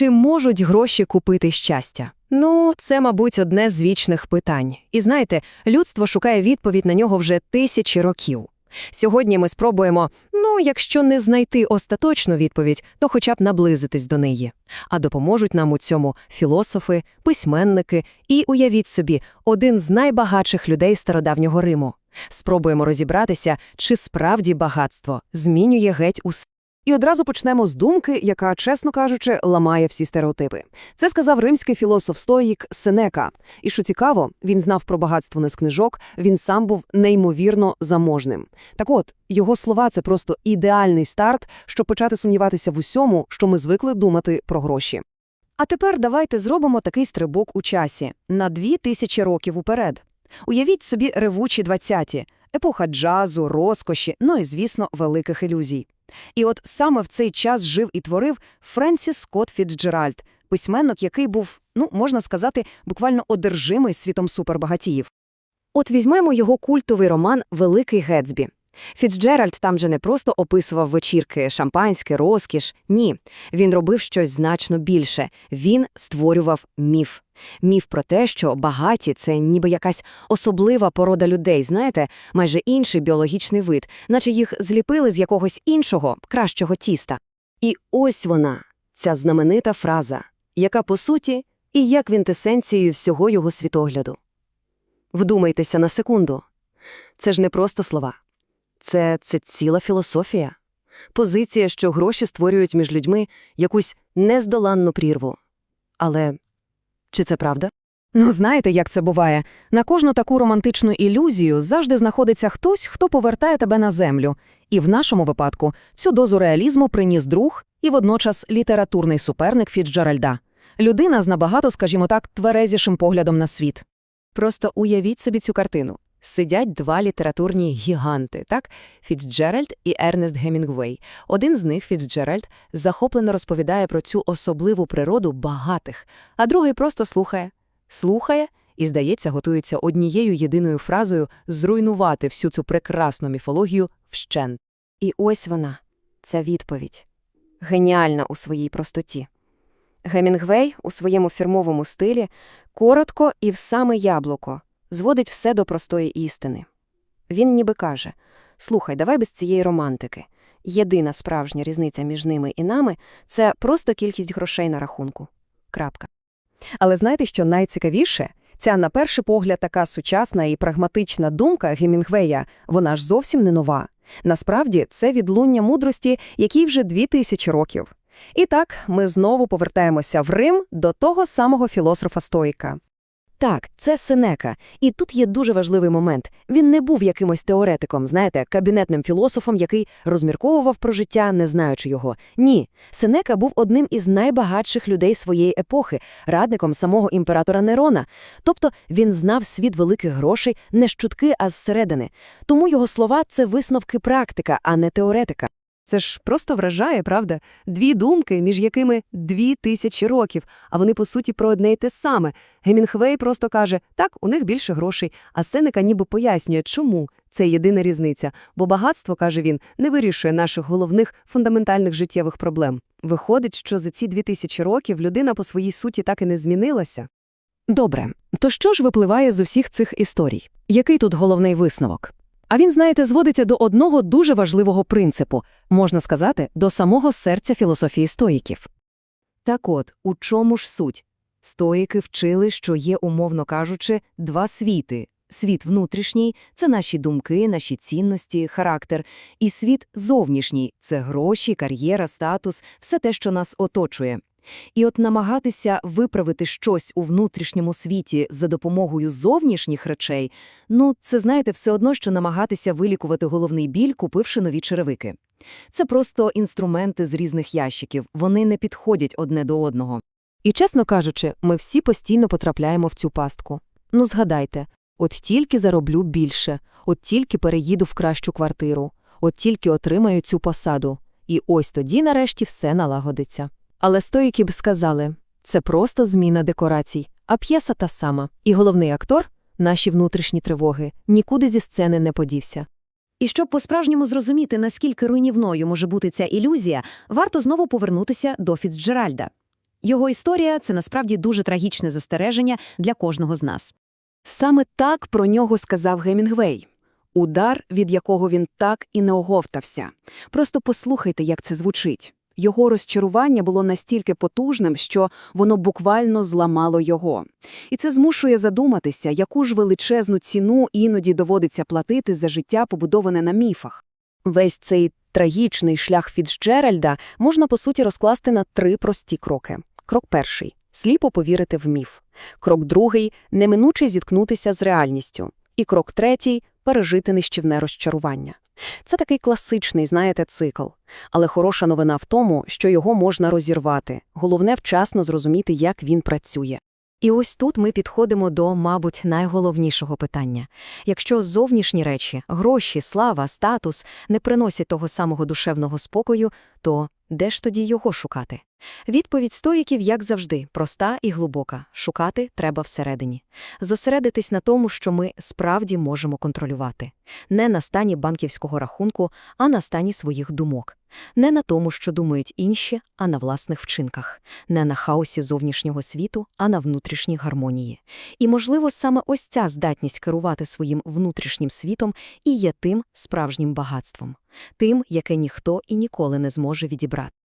Чи можуть гроші купити щастя? Ну, це, мабуть, одне з вічних питань. І знаєте, людство шукає відповідь на нього вже тисячі років. Сьогодні ми спробуємо, ну, якщо не знайти остаточну відповідь, то хоча б наблизитись до неї. А допоможуть нам у цьому філософи, письменники і, уявіть собі, один з найбагатших людей стародавнього Риму. Спробуємо розібратися, чи справді багатство змінює геть усе. І одразу почнемо з думки, яка, чесно кажучи, ламає всі стереотипи. Це сказав римський філософ-стоїк Сенека. І що цікаво, він знав про багатство не з книжок, він сам був неймовірно заможним. Так от, його слова – це просто ідеальний старт, щоб почати сумніватися в усьому, що ми звикли думати про гроші. А тепер давайте зробимо такий стрибок у часі на дві тисячі років уперед. Уявіть собі ревучі двадцяті, епоха джазу, розкоші, ну і, звісно, великих ілюзій. І от саме в цей час жив і творив Френсіс Скотт Фіцджеральд, письменник, який був, ну, можна сказати, буквально одержимий світом супербагатіїв. От візьмемо його культовий роман «Великий Гетсбі». Фіцджеральд там же не просто описував вечірки, шампанське, розкіш. Ні, він робив щось значно більше. Він створював міф. Міф про те, що багаті – це ніби якась особлива порода людей, знаєте, майже інший біологічний вид, наче їх зліпили з якогось іншого, кращого тіста. І ось вона, ця знаменита фраза, яка, по суті, і є квінтесенцією всього його світогляду. Вдумайтеся на секунду. Це ж не просто слова. Це, це ціла філософія. Позиція, що гроші створюють між людьми якусь нездоланну прірву. Але чи це правда? Ну, знаєте, як це буває? На кожну таку романтичну ілюзію завжди знаходиться хтось, хто повертає тебе на землю. І в нашому випадку цю дозу реалізму приніс друг і водночас літературний суперник Фіцджеральда. Людина з набагато, скажімо так, тверезішим поглядом на світ. Просто уявіть собі цю картину. Сидять два літературні гіганти, так? Фіцджеральд і Ернест Гемінгвей. Один з них, Фіцджеральд, захоплено розповідає про цю особливу природу багатих, а другий просто слухає. Слухає і, здається, готується однією єдиною фразою зруйнувати всю цю прекрасну міфологію вщент. І ось вона, ця відповідь. Геніальна у своїй простоті. Гемінгвей у своєму фірмовому стилі коротко і в саме яблуко зводить все до простої істини. Він ніби каже «Слухай, давай без цієї романтики. Єдина справжня різниця між ними і нами – це просто кількість грошей на рахунку. Крапка. Але знаєте, що найцікавіше? Ця, на перший погляд, така сучасна і прагматична думка Гемінгвея, вона ж зовсім не нова. Насправді, це відлуння мудрості, якій вже дві тисячі років. І так, ми знову повертаємося в Рим до того самого філософа-стоїка. Так, це Сенека. І тут є дуже важливий момент. Він не був якимось теоретиком, знаєте, кабінетним філософом, який розмірковував про життя, не знаючи його. Ні, Сенека був одним із найбагатших людей своєї епохи, радником самого імператора Нерона. Тобто він знав світ великих грошей не з чутки, а зсередини. Тому його слова це висновки практика, а не теоретика. Це ж просто вражає, правда? Дві думки, між якими дві тисячі років, а вони, по суті, про одне й те саме. Гемінгвей просто каже, так, у них більше грошей, а Сенека ніби пояснює, чому це єдина різниця, бо багатство, каже він, не вирішує наших головних фундаментальних життєвих проблем. Виходить, що за ці дві тисячі років людина по своїй суті так і не змінилася. Добре, то що ж випливає з усіх цих історій? Який тут головний висновок? А він, знаєте, зводиться до одного дуже важливого принципу, можна сказати, до самого серця філософії стоїків. Так от, у чому ж суть? Стоїки вчили, що є, умовно кажучи, два світи. Світ внутрішній це наші думки, наші цінності, характер, і світ зовнішній це гроші, кар'єра, статус, все те, що нас оточує. І от намагатися виправити щось у внутрішньому світі за допомогою зовнішніх речей, ну, це, знаєте, все одно, що намагатися вилікувати головний біль, купивши нові черевики. Це просто інструменти з різних ящиків, вони не підходять одне до одного. І, чесно кажучи, ми всі постійно потрапляємо в цю пастку. Ну, згадайте, от тільки зароблю більше, от тільки переїду в кращу квартиру, от тільки отримаю цю посаду. І ось тоді, нарешті, все налагодиться. Але стоїки б сказали, це просто зміна декорацій, а п'єса та сама. І головний актор, наші внутрішні тривоги, нікуди зі сцени не подівся. І щоб по-справжньому зрозуміти, наскільки руйнівною може бути ця ілюзія, варто знову повернутися до Фіцджеральда. Його історія це насправді дуже трагічне застереження для кожного з нас. Саме так про нього сказав Гемінгвей. Удар, від якого він так і не оговтався. Просто послухайте, як це звучить. Його розчарування було настільки потужним, що воно буквально зламало його. І це змушує задуматися, яку ж величезну ціну іноді доводиться платити за життя, побудоване на міфах. Весь цей трагічний шлях Фіцджеральда можна, по суті, розкласти на три прості кроки. Крок перший – сліпо повірити в міф. Крок другий – неминуче зіткнутися з реальністю. І крок третій – пережити нищівне розчарування. Це такий класичний, знаєте, цикл. Але хороша новина в тому, що його можна розірвати. Головне вчасно зрозуміти, як він працює. І ось тут ми підходимо до, мабуть, найголовнішого питання. Якщо зовнішні речі, гроші, слава, статус не приносять того самого душевного спокою, то де ж тоді його шукати? Відповідь стоїків, як завжди, проста і глибока. Шукати треба всередині. Зосередитись на тому, що ми справді можемо контролювати. Не на стані банківського рахунку, а на стані своїх думок. Не на тому, що думають інші, а на власних вчинках. Не на хаосі зовнішнього світу, а на внутрішній гармонії. І, можливо, саме ось ця здатність керувати своїм внутрішнім світом і є тим справжнім багатством. Тим, яке ніхто і ніколи не зможе відібрати.